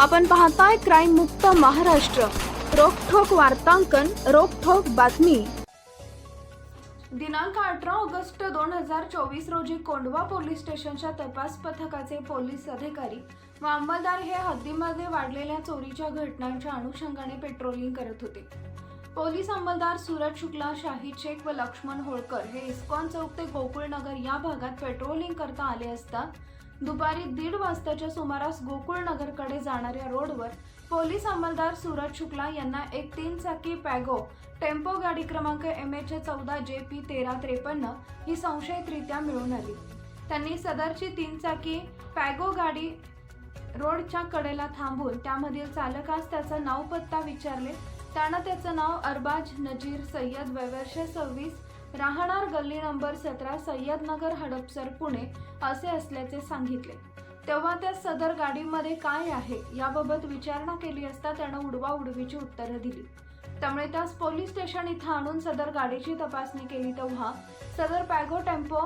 आपण पाहताय क्राईम मुक्त महाराष्ट्र. रोखोक वार्तांकन रोखोक बातमी. दिनांक अठरा ऑगस्ट दोन हजार चोवीस रोजी कोंडवा पोलीस स्टेशनच्या तपास पथकाचे पोलीस अधिकारी व अंमलदार हे हद्दीमध्ये वाढलेल्या चोरीच्या घटनांच्या अनुषंगाने पेट्रोलिंग करत होते. पोलीस अंमलदार सूरज शुक्ला शाहिद शेख व लक्ष्मण होळकर हे इस्कॉन चौक ते गोकुळनगर या भागात पेट्रोलिंग करता आले असता दुपारी दीड वाजताच्या सुमारास गोकुळनगरकडे जाणाऱ्या रोडवर पोलीस अंमलदार सूरज शुक्ला यांना एक तीन चाकी पॅगो टेम्पो गाडी क्रमांक एम एच चौदा जे पी तेरा त्रेपन्न ही संशयितरित्या मिळून आली. त्यांनी सदरची तीन चाकी पॅगो गाडी रोडच्या कडेला थांबून त्यामधील चालकास त्याचं नाव पत्ता विचारले. त्यानं त्याचं नाव अरबाज नजीर सय्यद वयवर्ष सव्वीस राहणार गल्ली नंबर सतरा सय्यदनगर हडपसर पुणे असे असल्याचे सांगितले. तेव्हा त्या सदर गाडीमध्ये काय आहे याबाबत विचारणा केली असता त्यानं उडवा उडवीची उत्तरं दिली. त्यामुळे त्यास पोलीस स्टेशन इथं आणून सदर गाडीची तपासणी केली तेव्हा सदर पॅगो टेम्पो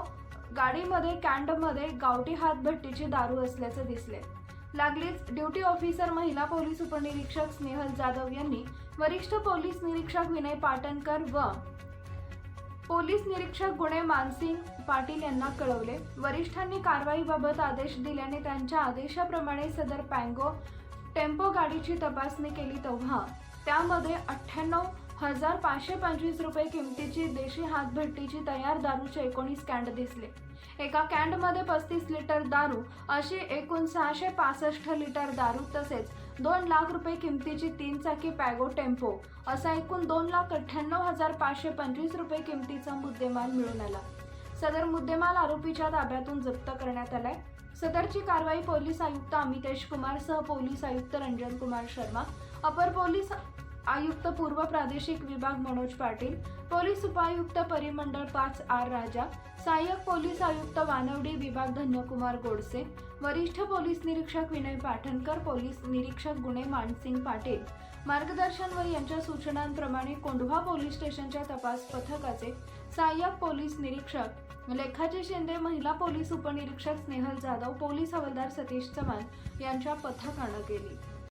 गाडीमध्ये कॅन्डमध्ये गावठी हातभट्टीची दारू असल्याचे दिसले. लागलीच ड्युटी ऑफिसर महिला पोलीस उपनिरीक्षक स्नेहल जाधव यांनी वरिष्ठ पोलीस निरीक्षक विनय पाटणकर व पोलीस निरीक्षक गुणे मानसिंग पाटील यांना कळवले. वरिष्ठांनी कारवाईबाबत आदेश दिल्याने त्यांच्या आदेशाप्रमाणे सदर पँगो टेम्पो गाडीची तपासणी केली तेव्हा. त्यामध्ये अठ्ठ्याण्णव हजार पाचशे पंचवीस रुपये किमतीची देशी हातभट्टीची तयार दारूचे एकोणीस कॅन्ड दिसले. एका कॅन्डमध्ये पस्तीस लिटर दारू अशी एकूण सहाशे पासष्ट लिटर दारू तसेच दोन लाख रुपये किमतीची तीन चाकी पॅगो टेम्पो असा एकूण दोन लाख अठ्ठ्याण्णव हजार पाचशे पंचवीस रुपये किमतीचा मुद्देमाल मिळून आला. सदर मुद्देमाल आरोपीच्या ताब्यातून जप्त करण्यात आलाय. सदरची कारवाई पोलीस आयुक्त अमितेश कुमार सह पोलीस आयुक्त रंजन कुमार शर्मा अपर पोलीस आयुक्त पूर्व प्रादेशिक विभाग मनोज पाटील पोलीस उपायुक्त परिमंडळ पाच आर राजा सहाय्यक पोलीस आयुक्त वानवडी विभाग धन्यकुमार गोडसे वरिष्ठ पोलीस निरीक्षक विनय पाठणकर पोलीस निरीक्षक गुणे मानसिंग पाटील. मार्गदर्शन व यांच्या सूचनांप्रमाणे कोंढवा पोलीस स्टेशनच्या तपास पथकाचे सहाय्यक पोलीस निरीक्षक लेखाजी शिंदे महिला पोलीस उपनिरीक्षक स्नेहल जाधव पोलीस हवालदार सतीश चव्हाण यांच्या पथकानं केली.